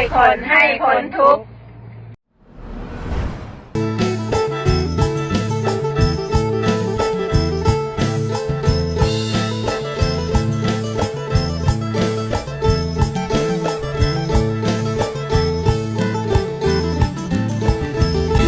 วยคนให้พ้นทุกข์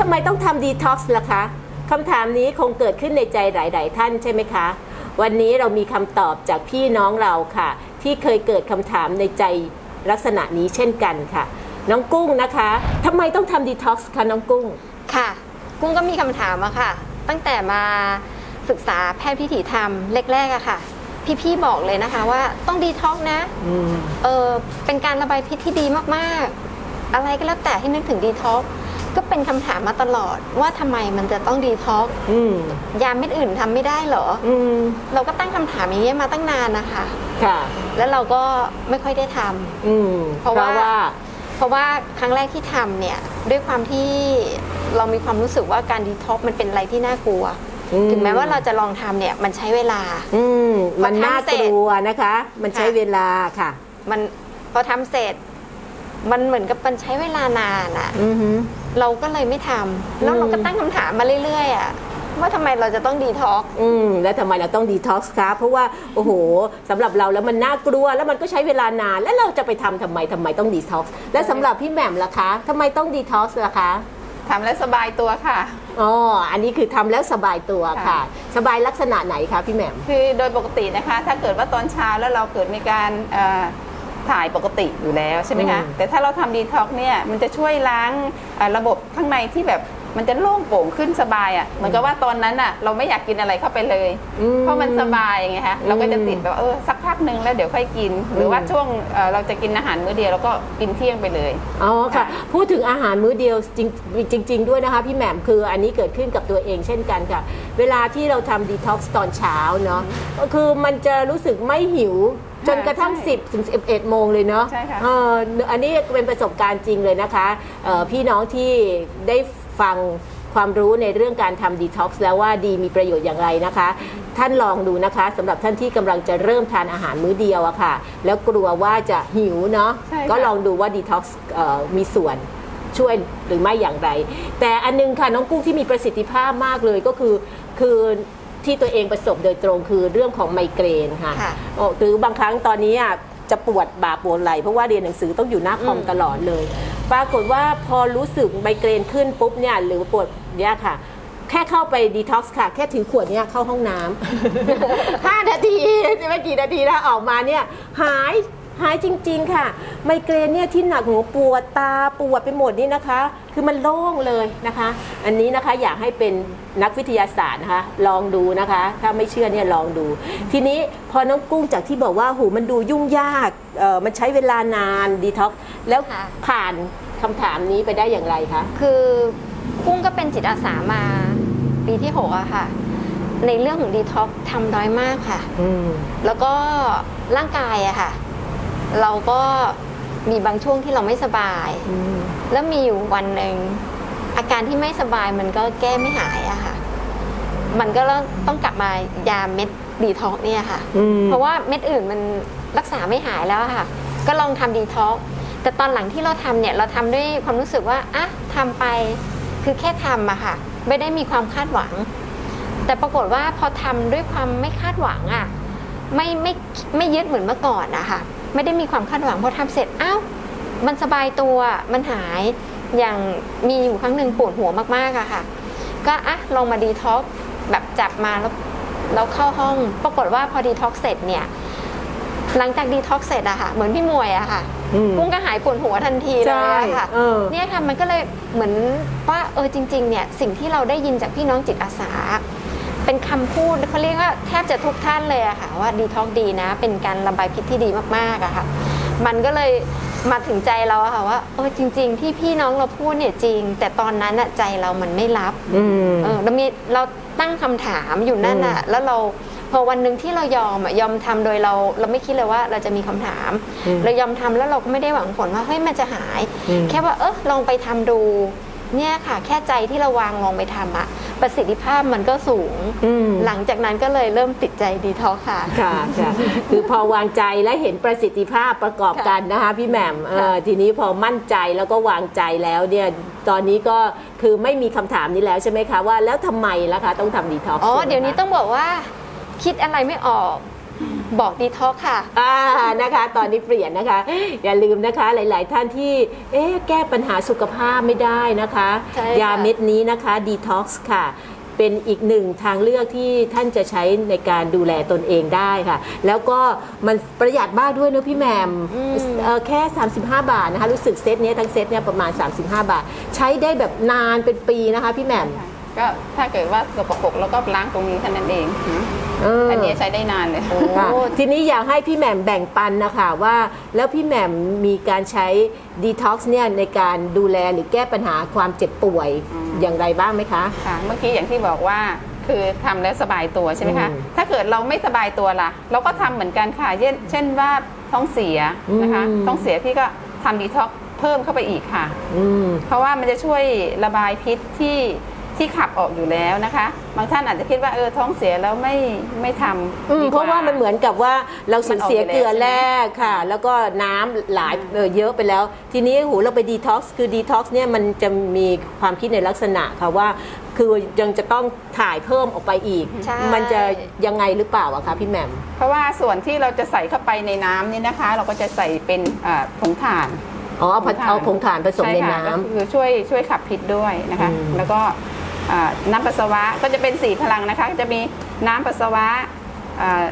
ทำไมต้องทำดีท็อกซ์ล่ะคะคำถามนี้คงเกิดขึ้นในใจหลาย ๆ ท่านใช่ไหมคะ วันนี้เรามีคำตอบจากพี่น้องเราค่ะ ที่เคยเกิดคำถามในใจ ลักษณะนี้เช่นกันค่ะ น้องกุ้งนะคะทำไมต้องทำดีท็อกซ์คะน้องกุ้ง ค่ะ กุ้งก็มีคำถามอะค่ะ ตั้งแต่มาศึกษาแพทย์พิถีธรรมแรกๆอะค่ะ พี่ๆบอกเลยนะคะว่าต้องดีท็อกซ์นะอืมเออเป็นการระบายพิษที่ดีมากๆ อะไรก็แล้วแต่ที่นึกถึงดีท็อกซ์ ก็เป็นคำถามมาตลอดว่าทำไมมันจะต้องดีท็อกซ์อืมยาเม็ดอื่นทำไม่ได้เหรอ อืมเราก็ตั้งคำถามอย่างนี้ยมาตั้งนานนะคะ ค่ะ แล้วเราก็ไม่ค่อยได้ทำ อืมเพราะว่า เพราะว่าครั้งแรกที่ทำเนี่ยด้วยความที่เรามีความรู้สึกว่าการดีท็อกซ์มันเป็นอะไรที่น่ากลัว อืถึงแม้ว่าเราจะลองทำเนี่ยมันใช้เวลา อืมพอมันน่าทำเสร็กจลัวนะคะ มันใช้ค่ะเวลาค่ะ มันพอทำเสร็จ มันเหมือนกับมันใช้เวลานานอะอือหือ เราก็เลยไม่ทำแล้วเราก็ตั้งคำถามมาเรื่อยๆอะว่าทำไมเราจะต้องดีท็อกซ์ อืมแล้วทำไมเราต้องดีท็อกซ์คะเพราะว่าโอ้โหสำหรับเราแล้วมันน่ากลัวแล้วมันก็ใช้เวลานานแล้วเราจะไปทำทำไมทำไมต้องดีท็อกซ์และสำหรับพี่แหม่มล่ะคะทำไมต้องดีท็อกซ์ล่ะคะ ทำแล้วสบายตัวค่ะ อ๋อ อันนี้คือทำแล้วสบายตัวค่ะ ค่ะ สบายลักษณะไหนคะพี่แหม่ม คือโดยปกตินะคะ ถ้าเกิดว่าตอนเช้าแล้วเราเกิดมีการเอ่อ ถ่ายปกติอยู่แล้วใช่ไหมคะอืมแต่ถ้าเราทำดีท็อกเนี่ยมันจะช่วยล้างเอ่อระบบข้างในที่แบบ มันจะโล่งโปร่งขึ้นสบายอะ่ะเหมือนกับว่าตอนนั้นอะ เราไม่อยากกินอะไรเข้าไปเลยอืมเพราะมันสบายไงคะเราก็จะติดแบบว่าเออสักพักหนึ่งแล้วเดี๋ยวค่อยกิน หรือว่าช่วงเอ่อเราจะกินอาหารมื้อเดียวแล้วก็กินเที่ยงไปเลยอ๋อค่ะค่ะ พูดถึงอาหารมื้อเดียวจริงจริง ๆ ด้วยนะคะพี่แหม่มคืออันนี้เกิดขึ้นกับตัวเองเช่นกันค่ะ เวลาที่เราทำดีท็อกซ์ตอนเช้าเนาะก็คือมันจะรู้สึกไม่หิวจนกระทั่งใช่10ถึง11 โมงเลยเนาะใช่ค่ะเอออันนี้เป็นประสบการณ์จริงเลยนะคะเอ่อพี่น้องที่ได้ ฟังความรู้ในเรื่องการทำดีท็อกซ์แล้วว่าดีมีประโยชน์อย่างไรนะคะ ท่านลองดูนะคะสำหรับท่านที่กำลังจะเริ่มทานอาหารมื้อเดียวอะค่ะ แล้วกลัวว่าจะหิวเนาะใช่ค่ะก็ลองดูว่าดีท็อกซ์มีส่วนช่วยหรือไม่อย่างไร แต่อันนึงค่ะน้องกุ้งที่มีประสิทธิภาพมากเลยก็คือคือที่ตัวเองประสบโดยตรงคือเรื่องของไมเกรนค่ะค่ะโอ้หรือบางครั้งตอนนี้อะจะปวดบ่าปวดไหล่เพราะว่าเรียนหนังสือต้องอยู่หน้าคอมอืมตลอดเลย ปรากฏว่าพอรู้สึกไมเกรนขึ้นปุ๊บเนี่ยหรือปวดเนี่ยค่ะ แค่เข้าไปดีท็อกซ์ค่ะ แค่ถือขวดเนี่ยเข้าห้องน้ำห้านาทีไม่กี่นาทีแล้วออกมาเนี่ยหายหายจริง ๆ ค่ะ ไมเกรนเนี่ยที่หนักหนูปวดตาปวดไปหมดนี่นะคะ คือมันโล่งเลยนะคะ อันนี้นะคะอยากให้เป็นนักวิทยาศาสตร์นะคะลองดูนะคะ ถ้าไม่เชื่อเนี่ยลองดู ทีนี้พอน้องกุ้งจากที่บอกว่าหูมันดูยุ่งยากเอ่อมันใช้เวลานานดีท็อกแล้วค่ะ ผ่านคำถามนี้ไปได้อย่างไรคะคือกุ้งก็เป็นจิตอาสามาปีที่หกอะค่ะ ในเรื่องของดีท็อกทำน้อยมากค่ะ อืม แล้วก็ร่างกายอะค่ะ เราก็ มีบางช่วงที่เราไม่สบายอืมแล้วมีอยู่วันหนึ่งอาการที่ไม่สบายมันก็แก้ไม่หายอะค่ะ มันก็ต้องกลับมายาเม็ดดีท็อกเนี่ยค่ะอืมเพราะว่าเม็ดอื่นมันรักษาไม่หายแล้วอะค่ะ ก็ลองทำดีท็อกแต่ตอนหลังที่เราทำเนี่ยเราทำด้วยความรู้สึกว่าอะทำไปคือแค่ทำอะค่ะ ไม่ได้มีความคาดหวัง แต่ปรากฏว่าพอทำด้วยความไม่คาดหวังอะไม่ไม่ไม่ยึดเหมือนเมื่อก่อนนะคะ ไม่ได้มีความคาดหวังพอทำเสร็จอ้าวมันสบายตัวมันหายอย่างมีอยู่ครั้งหนึ่งปวดหัวมากๆอะค่ะ ก็อะลองมาดีท็อกแบบจับมาแล้วแล้วเข้าห้อง ปรากฏว่าพอดีท็อกเสร็จเนี่ย หลังจากดีท็อกเสร็จอะค่ะ เหมือนพี่มวยอะค่ะอืมกุ้งก็หายปวดหัวทันทีเลยอะค่ะเออเนี่ยค่ะมันก็เลยเหมือนว่าเออจริง ๆ เนี่ยสิ่งที่เราได้ยินจากพี่น้องจิตอาสา เป็นคำพูดเขาเรียกว่าแทบจะทุกท่านเลยอะค่ะว่าดีท็อกดีนะ เป็นการระบายพิษที่ดีมากๆอะค่ะ มันก็เลยมาถึงใจเราอะค่ะว่าเออจริง ๆ ที่พี่น้องเราพูดเนี่ยจริง แต่ตอนนั้นอะใจเรามันไม่รับอืมเออเรามีเราตั้งคำถามอยู่นั่นน่ะแล้วเราพอวันหนึ่งที่เรายอมอะยอมทำโดยเราเราไม่คิดเลยว่าเราจะมีคำถามอืมเรายอมทำแล้วเราก็ไม่ได้หวังผลว่าเฮ้ยมันจะหายอืมแค่ว่าเออลองไปทำดู เนี่ยค่ะ แค่ใจที่เราวางลองไปทำอะ ประสิทธิภาพมันก็สูงอืมหลังจากนั้นก็เลยเริ่มติดใจดีท็อกค่ะ ค่ะค่ะคือพอวางใจและเห็นประสิทธิภาพประกอบกันนะคะพี่แหม่มเออทีนี้พอมั่นใจแล้วก็วางใจแล้วเนี่ยตอนนี้ก็คือไม่มีคำถามนี้แล้วใช่ไหมคะว่าแล้วทำไมล่ะคะต้องทำดีท็อกซ์อ๋อเดี๋ยวนี้ต้องบอกว่าคิดอะไรไม่ออก บอกดีท็อกค่ะ อ่านะคะ ตอนนี้เปลี่ยนนะคะ อย่าลืมนะคะหลาย ๆ ท่านที่เอ๊ะแก้ปัญหาสุขภาพไม่ได้นะคะ ใช่ค่ะ ยาเม็ดนี้นะคะดีท็อกซ์ค่ะ เป็นอีกหนึ่งทางเลือกที่ท่านจะใช้ในการดูแลตนเองได้ค่ะ แล้วก็มันประหยัดมากด้วยเนอะพี่แหมมเอ่อแค่ 35 บาทนะคะ รู้สึกเซตเนี้ยทั้งเซตเนี่ยประมาณ 35 บาท ใช้ได้แบบนานเป็นปีนะคะพี่แหมม ก็ถ้าเกิดว่าสกปรกแล้วก็ล้างตรงนี้เท่านั้นเองอืมเออออันนี้ใช้ได้นานเลย ค่ะทีนี้อยากให้พี่แหม่มแบ่งปันนะคะว่า แล้วพี่แหม่มมีการใช้ดีท็อกซ์เนี่ยในการดูแลหรือแก้ปัญหาความเจ็บป่วยอืม อย่างไรบ้างไหมคะ ค่ะเมื่อกี้อย่างที่บอกว่าคือทำแล้วสบายตัวใช่ไหมคะ อืมถ้าเกิดเราไม่สบายตัวล่ะ เราก็ทำเหมือนกันค่ะเช่นเช่นว่าท้องเสียนะคะ อืม ท้องเสียพี่ก็ทำดีท็อกเพิ่มเข้าไปอีกค่ะ อืม เพราะว่ามันจะช่วยระบายพิษที่ ที่ขับออกอยู่แล้วนะคะ บางท่านอาจจะคิดว่าเออท้องเสียแล้วไม่ไม่ทำอืมดีก เพราะว่ามันเหมือนกับว่าเราสูญเสียเกลือแร่ค่ะ แล้วก็น้ำหลายเออเยอะไปแล้ว ทีนี้โหเราไปดีท็อกซ์คือดีท็อกซ์เนี่ยมันจะมีความคิดในลักษณะค่ะว่า คือยังจะต้องถ่ายเพิ่มออกไปอีก ใช่ มันจะยังไงหรือเปล่าอะคะพี่แหม่ม เพราะว่าส่วนที่เราจะใส่เข้าไปในน้ำนี่นะคะ เราก็จะใส่เป็นอ่าผงถ่าน อ๋อเอาผเอาผงถ่านผสมในช่ค่ะน้ำ ก็คือช่วยช่วยขับพิษด้วยนะคะ อืม แล้วก็อ่า น้ำปัสสาวะก็จะเป็นสีพลังนะคะ จะมีน้ำปัสสาวะอ่า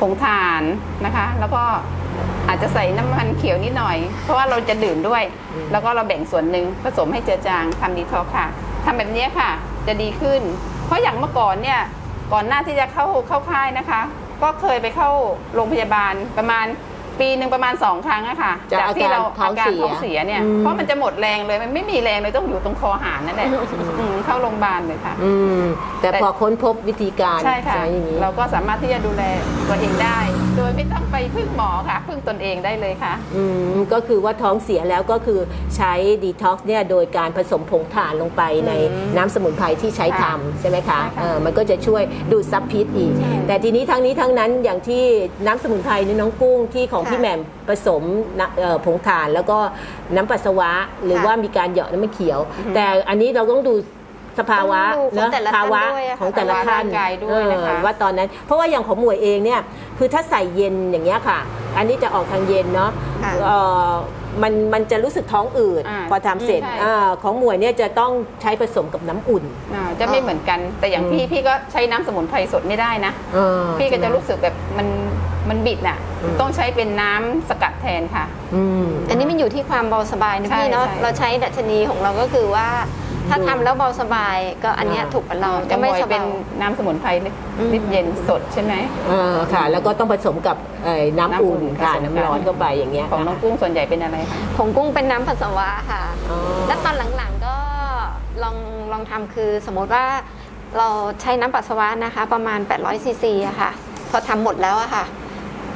ผงถ่านนะคะ แล้วก็อาจจะใส่น้ำมันเขียวนิดหน่อย เพราะว่าเราจะดื่มด้วย แล้วก็เราแบ่งส่วนหนึ่งผสมให้เจือจางทำดีท็อกซ์ค่ะทำแบบนี้ค่ะ จะดีขึ้น เพราะอย่างเมื่อก่อนเนี่ยก่อนหน้าที่จะเข้าเข้าค่ายนะคะ ก็เคยไปเข้าโรงพยาบาลประมาณ ปีหนึ่งประมาณสองครั้งอะค่ะจากที่เราอาการท้องเสียท้องเสียเนี่ยอืม เพราะมันจะหมดแรงเลยมันไม่มีแรงเลยต้องอยู่ตรงคอหานนั่นแหละอืมเข้าโรงพยาบาลเลยค่ะ อืมแต่แต่ พอค้นพบวิธีการใช่ค่ะ อย่างนี้ เราก็สามารถที่จะดูแลตัวเองได้ โดยไม่ต้องไปพึ่งหมอค่ะ พึ่งตนเองได้เลยค่ะ อืมก็คือว่าท้องเสียแล้วก็คือใช้ดีท็อกซ์เนี่ยโดยการผสมผงถ่านลงไปในน้ำสมุนไพรที่ใช้ทำใช่ไหมคะใช่ค่ะเออมันก็จะช่วยดูดซับพิษอีก ใช่แต่ทีนี้ทั้งนี้ทั้งนั้นอย่างที่น้ำสมุนไพรนี่น้องกุ้งที่ของค่ะพี่แหม่มผสมน้ำเอ่อผงถ่านแล้วก็น้ำปัสสาวะ หรือค่ะ ว่ามีการเหยาะน้ำมันเขียว แต่อันนี้เราต้องดู สภาวะต้องดูของแต่ละท่านภาวะด้วยอะค่ะของแต่ละท่านภาวะร่างกายด้วยนะคะเออว่าตอนนั้น เพราะว่าอย่างของหมวยเองเนี่ยคือถ้าใส่เย็นอย่างเงี้ยค่ะ อันนี้จะออกทางเย็นเนาะค่ะเอ่อมันมันจะรู้สึกท้องอืดอ่าพอทำเสร็จใช่อาของหมวยเนี่ยจะต้องใช้ผสมกับน้ำอุ่นอ่าจะไม่เหมือนกัน แต่อย่างพี่พี่ก็ใช้น้ำสมุนไพรสดไม่ได้นะเออพี่ก็จะใช่ไหมรู้สึกแบบมันมันบิดน่ะอืมต้องใช้เป็นน้ำสกัดแทนค่ะอืมอันนี้มันอยู่ที่ความเบาสบายนะใช่พี่เนาะใช่เราใช้ดัชนีของเราก็คือว่า ถ้าดูทำแล้วเบาสบายก็อันเนี้ยอ่าถูกกับเราจะจะไม่ไม่สเป็บานยน้ำสมุนไพรลิปอืมลิปเย็นสดใช่ไหมเออค่ะ แล้วก็ต้องผสมกับเอ่อน้ำอุ่นน้ำอุ่นค่ะผสมกัน น้ำร้อนเข้าไปอย่างเงี้ยของน้องกุ้งส่วนใหญ่เป็นอะไรคะของกุ้งเป็นน้ำปัสสาวะค่ะ อ๋อ แล้วตอนหลังๆก็ลองลองทำคือสมมติว่าเราใช้น้ำปัสสาวะนะคะ ประมาณ 800ซีซีอะค่ะ พอทำหมดแล้วอะค่ะ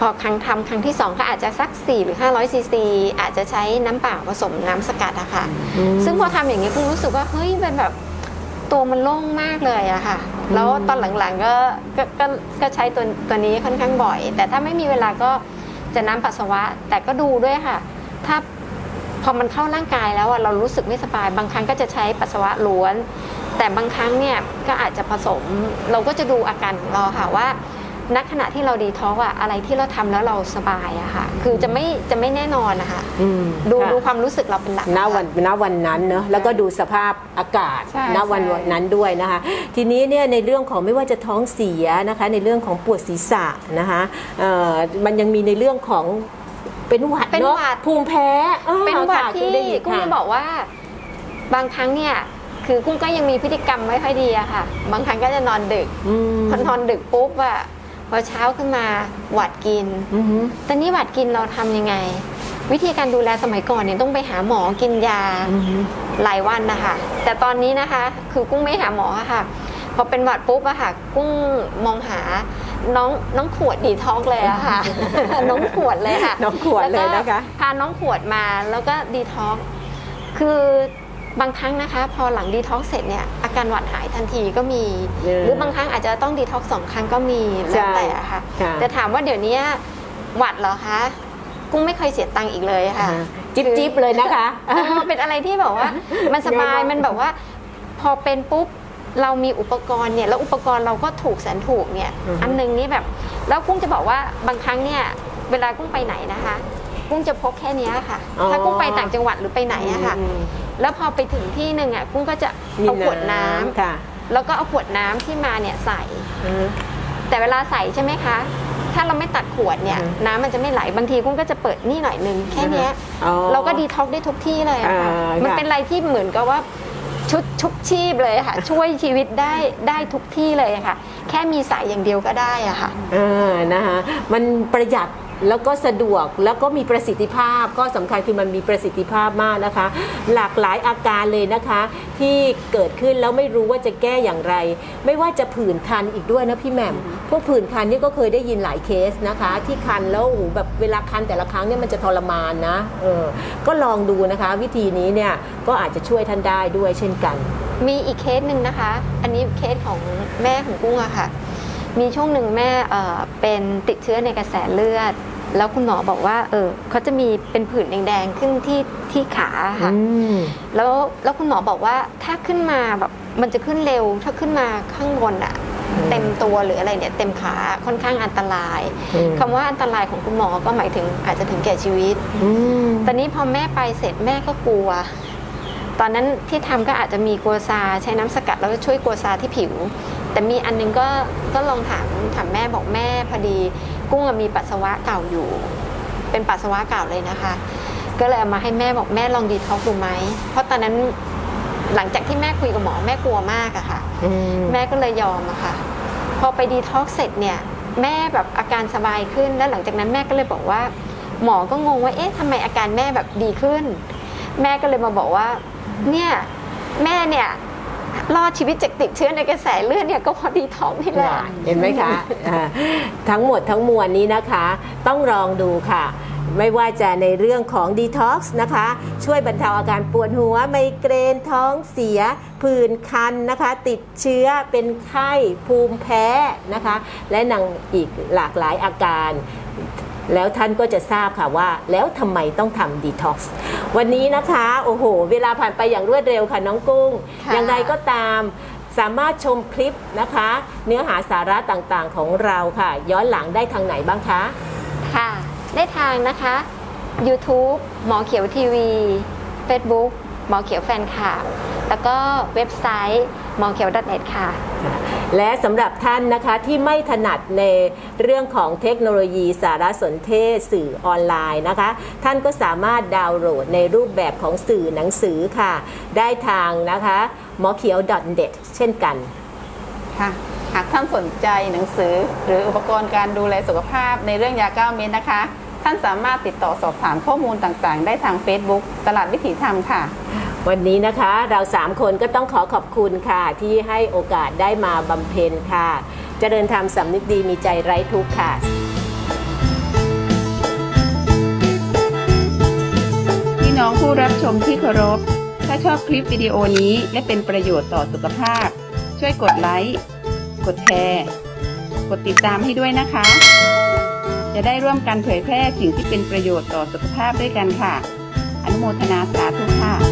พอครั้งทำครั้งที่สองก็อาจจะสัก 4 หรือ 500ซีซีอาจจะใช้น้ำเปล่าผสมน้ำสกัดอะค่ะอืมซึ่งพอทำอย่างนี้กุ้งรู้สึกว่าเฮ้ยเป็นแบบตัวมันโล่งมากเลยอะค่ะ แล้วตอนหลังๆก็ก็ก็ก็ใช้ตัวตัวนี้ค่อนข้างบ่อย แต่ถ้าไม่มีเวลาก็จะน้ำปัสสาวะ แต่ก็ดูด้วยค่ะ ถ้าพอมันเข้าร่างกายแล้วอะเรารู้สึกไม่สบาย บางครั้งก็จะใช้ปัสสาวะล้วน แต่บางครั้งเนี่ยก็อาจจะผสม เราก็จะดูอาการของเราค่ะว่า ณขณะที่เราดีท้อกอะอะไรที่เราทำแล้วเราสบายอะค่ะ คือจะไม่จะไม่แน่นอนนะคะอืมดูค่ะดูความรู้สึกเราเป็นหลักณวันณวันนั้นเนอะแล้วก็ดูสภาพอากาศใช่ณวันใช่นั้นด้วยนะคะ ทีนี้เนี่ยในเรื่องของไม่ว่าจะท้องเสียนะคะ ในเรื่องของปวดศีรษะนะคะเอ่อมันยังมีในเรื่องของเป็นหวัดเป็นเนาะหวัดภูมิแพ้ออเป็นหวัดค่ะที่ได้ยินกุ้งค่ะจะบอกว่า บางครั้งเนี่ยคือกุ้งก็ยังมีพฤติกรรมไม่ค่อยดีอะค่ะ บางครั้งก็จะนอนดึกอืมพอนอนดึกปุ๊บอะ พอเช้าขึ้นมาหวัดกินอือหือแต่นี่หวัดกินเราทำยังไง วิธีการดูแลสมัยก่อนเนี่ยต้องไปหาหมอกินยาอือหือหลายวันนะคะแต่ตอนนี้นะคะ คือกุ้งไม่หาหมออะค่ะพอเป็นหวัดปุ๊บอะค่ะ กุ้งมองหาน้องน้องขวดดีท็อกเลยอะค่ะ น้องขวดเลยค่ะ น้องขวดเลยนะคะแวก็พาน้องขวดมาแล้วก็ดีท็อกคือ บางครั้งนะคะ พอหลังดีท็อกเสร็จเนี่ยอาการหวัดหายทันทีก็มีเออหรือบางครั้งอาจจะต้องดีท็อกสองครั้งก็มีใช่แล้วแต่อะค่ะค่ะ แต่ถามว่าเดี๋ยวนี้หวัดเหรอคะกุ้งไม่เคยเสียตังค์อีกเลยค่ะอ่าจิ๊บจิ๊บเลยนะคะเออเป็นอะไรที่แบบว่า มันสบายเยอะมากมันแบบว่า พอเป็นปุ๊บเรามีอุปกรณ์เนี่ยแล้วอุปกรณ์เราก็ถูกแสนถูกเนี่ยอือฮึอันหนึงนี่แบบ แล้วกุ้งจะบอกว่าบางครั้งเนี่ยเวลากุ้งไปไหนนะคะ กุ้งจะพกแค่เนี้ยค่ะถ้ากุ้งไปต่างจังหวัดหรือไปไหนอะค่ะ อืม แล้วพอไปถึงที่หนึ่งอะกุ้งก็จะมีเอาขวดน้ำค่ะแล้วก็เอาขวดน้ำที่มาเนี่ยใส่ อืม แต่เวลาใส่ใช่ไหมคะ ถ้าเราไม่ตัดขวดเนี่ย อือฮึน้ำมันจะไม่ไหล บางทีกุ้งก็จะเปิดนี่หน่อยนึงแค่เนี้ย อ๋อเราก็ดีท็อกได้ทุกที่เลยอะค่ะอ่ามันค่ะ เป็นอะไรที่เหมือนกับว่าชุดชุบชีพเลยอะค่ะ ช่วยชีวิตได้ได้ทุกที่เลยอะค่ะ แค่มีสายอย่างเดียวก็ได้อะค่ะ อ่านะคะมันประหยัด แล้วก็สะดวกแล้วก็มีประสิทธิภาพ ก็สำคัญคือมันมีประสิทธิภาพมากนะคะ หลากหลายอาการเลยนะคะ ที่เกิดขึ้นแล้วไม่รู้ว่าจะแก้อย่างไร ไม่ว่าจะผื่นคันอีกด้วยนะพี่แหม่มพวกผื่นคันนี่ก็เคยได้ยินหลายเคสนะคะ ที่คันแล้วโอ้โหแบบเวลาคันแต่ละครั้งเนี่ยมันจะทรมานนะเออก็ลองดูนะคะ วิธีนี้เนี่ยก็อาจจะช่วยท่านได้ด้วยเช่นกัน มีอีกเคสหนึ่งนะคะ อันนี้เคสของแม่ของกุ้งอะค่ะมีช่วงหนึ่งแม่เเป็นติดเชื้อในกระแสเลือด แล้วคุณหมอบอกว่า เออเขาจะมีเป็นผื่นแดงๆขึ้นที่ที่ขาค่ะอืมแล้วแล้วคุณหมอบอกว่าถ้าขึ้นมาแบบมันจะขึ้นเร็ว ถ้าขึ้นมาข้างบนอะอืมเต็มตัวหรืออะไรเนี่ยเต็มขาค่อนข้างอันตรายอืมคำว่าอันตรายของคุณหมอก็หมายถึงอาจจะถึงแก่ชีวิตอืมตอนนี้พอแม่ไปเสร็จแม่ก็กลัว ตอนนั้นที่ทำก็อาจจะมีกัวซาใช้น้ำสกัดแล้วก็ช่วยกัวซาที่ผิว แต่มีอันนึงก็ก็ลองถามถามแม่บอกแม่พอดี กุ้งอะมีปัสสาวะเก่าอยู่ เป็นปัสสาวะเก่าเลยนะคะ ก็เลยเอามาให้แม่บอกแม่ลองดีท็อกซ์ดูไหมเพราะตอนนั้นหลังจากที่แม่คุยกับหมอแม่กลัวมากอะค่ะอืมแม่ก็เลยยอมอะค่ะ พอไปดีท็อกซ์เสร็จเนี่ย แม่แบบอาการสบายขึ้นแล้วหลังจากนั้นแม่ก็เลยบอกว่า หมอก็งงว่าเอ๊ะทำไมอาการแม่แบบดีขึ้น แม่ก็เลยมาบอกว่า เนี่ยแม่เนี่ย รอดชีวิตจากติดเชื้อในกระแสเลือดเนี่ยก็เพอดีท็อกซ์นี่แหละ เห็นไหมคะอ่าทั้งหมดทั้งมวลนี้นะคะ ต้องลองดูค่ะ ไม่ว่าจะในเรื่องของ Detox นะคะ ช่วยบรรเทาอาการปวดหัว ไมเกรนท้องเสีย ผื่นคันนะคะ ติดเชื้อเป็นไข้ภูมิแพ้นะคะ และนังอีกหลากหลายอาการ แล้วท่านก็จะทราบค่ะว่า แล้วทำไมต้องทำดีท็อกซ์วันนี้นะคะ โอ้โห เวลาผ่านไปอย่างรวดเร็วค่ะน้องกุ้ง ค่ะอย่างไรก็ตามสามารถชมคลิปนะคะ เนื้อหาสาระต่างๆของเราค่ะ ย้อนหลังได้ทางไหนบ้างคะ ค่ะ ได้ทางนะคะ YouTube หมอเขียวทีวี Facebook หมอเขียวแฟนคลับแล้วก็เว็บไซต์หมอเขียว .net ค่ะ และสำหรับท่านนะคะที่ไม่ถนัดในเรื่องของเทคโนโลยีสารสนเทศสื่อออนไลน์นะคะ ท่านก็สามารถดาวน์โหลดในรูปแบบของสื่อหนังสือค่ะ ได้ทางนะคะหมอเขียว .net เช่นกันค่ะหากท่านสนใจหนังสือหรืออุปกรณ์การดูแลสุขภาพในเรื่องยาเก้าเม็ดนะคะ ท่านสามารถติดต่อสอบถามข้อมูลต่างๆ ได้ทาง Facebook ตลาดวิถีธรรมค่ะ วันนี้นะคะเราสามคนก็ต้องขอขอบคุณค่ะ ที่ให้โอกาสได้มาบำเพ็ญค่ะเจริญธรรมสำนึกดีมีใจไร้ทุกข์ค่ะพี่น้องผู้รับชมที่เคารพ ถ้าชอบคลิปวิดีโอนี้และเป็นประโยชน์ต่อสุขภาพ ช่วยกดไลค์ กดแชร์ กดติดตามให้ด้วยนะคะ จะได้ร่วมกันเผยแพร่สิ่งที่เป็นประโยชน์ต่อสุขภาพด้วยกันค่ะ อนุโมทนาสาธุค่ะ